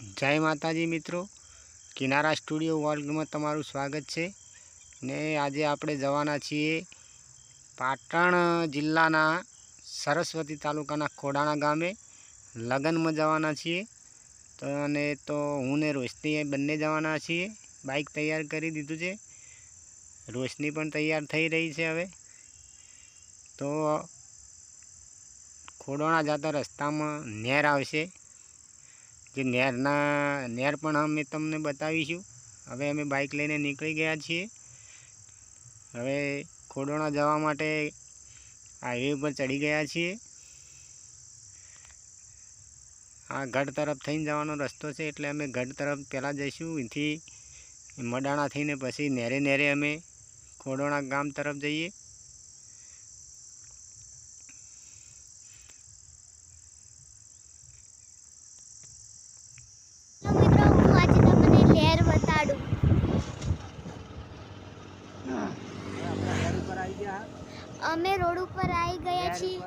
જય માતાજી મિત્રો. કિનારા સ્ટુડિયો વર્લ્ડમાં તમારું સ્વાગત છે. ને આજે આપણે જવાના છીએ પાટણ જિલ્લાના સરસ્વતી તાલુકાના ખોડાણા ગામે લગ્નમાં જવાના છીએ. તો અને તો હું ને રોશની બંને જવાના છીએ. બાઇક તૈયાર કરી દીધું છે. રોશની પણ તૈયાર થઈ રહી છે હવે. તો ખોડાણા જતા રસ્તામાં નેર આવશે. જે નહેરના નેર પણ અમે તમને બતાવીશું. હવે અમે બાઇક લઈને નીકળી ગયા છીએ. હવે ખોડોણા જવા માટે હાઈવે ઉપર ચડી ગયા છીએ. આ ગઢ તરફ થઈને જવાનો રસ્તો છે એટલે અમે ગઢ તરફ પહેલાં જઈશું. અહીંથી મડાણા થઈને પછી નેરે નેરે અમે ખોડોણા ગામ તરફ જઈએ તો મિત્રો હું આજે તમને લહેર બતાડું અમે રોડ ઉપર આવી ગયા છીએ.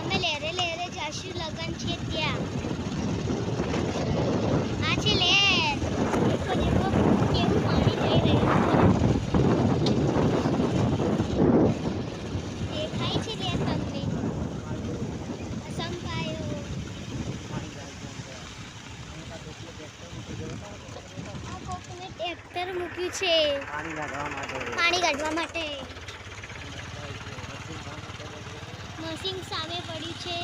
અમે લહેરે લહેરે જશું લગન છે ત્યાં. આ છે દેખો કેવું પાણી જઈ રહ્યું દેખાય છે લહેર તમને સંપાયો ટ્રેક્ટર મૂક્યું છે. પાણી કાઢવા માટે. મશીન સામે પડ્યું છે.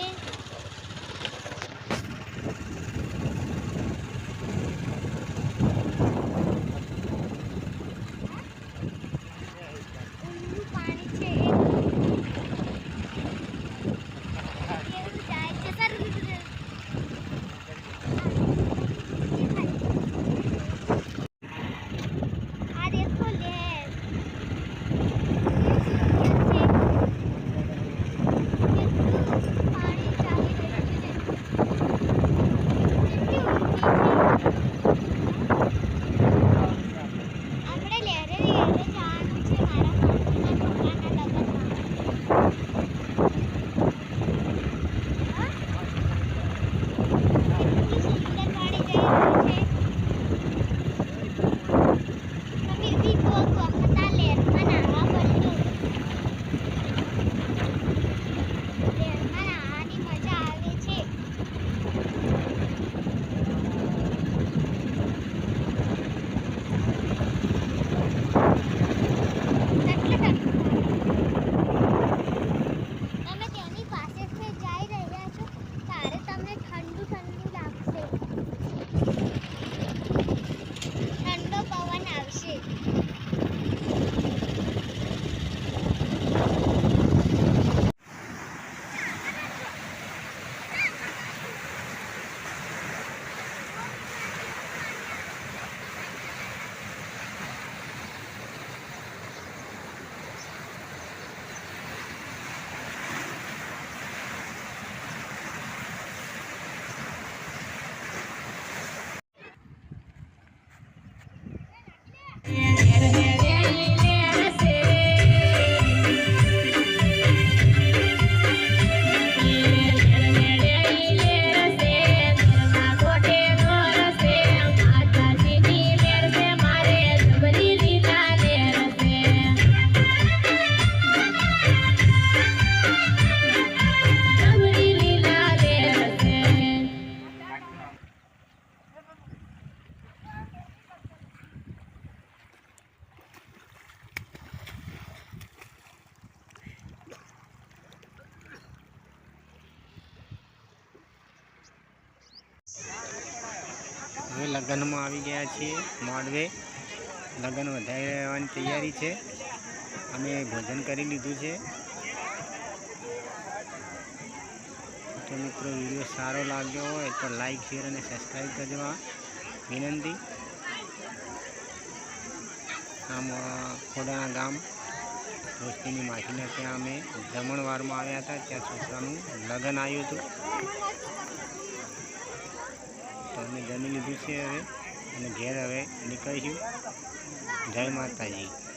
લગ્નમાં આવી ગયા છીએ, મોડવે. લગ્ન વધારી રહેવાની તૈયારી છે. અમે ભોજન કરી લીધું છે. તો મિત્રો, વીડિયો સારો લાગ્યો હોય તો લાઈક, શેર અને સબસ્ક્રાઈબ કરવા વિનંતી. આમ ખોડાના ગામ દોસ્તીની માસીને ત્યાં અમે જમણવારમાં આવ્યા હતા, ત્યાં છોકરાનું લગ્ન આવ્યું હતું. તો અમે જમી લીધું છે હવે અને ઘેર હવે નીકળીશું. જય માતાજી.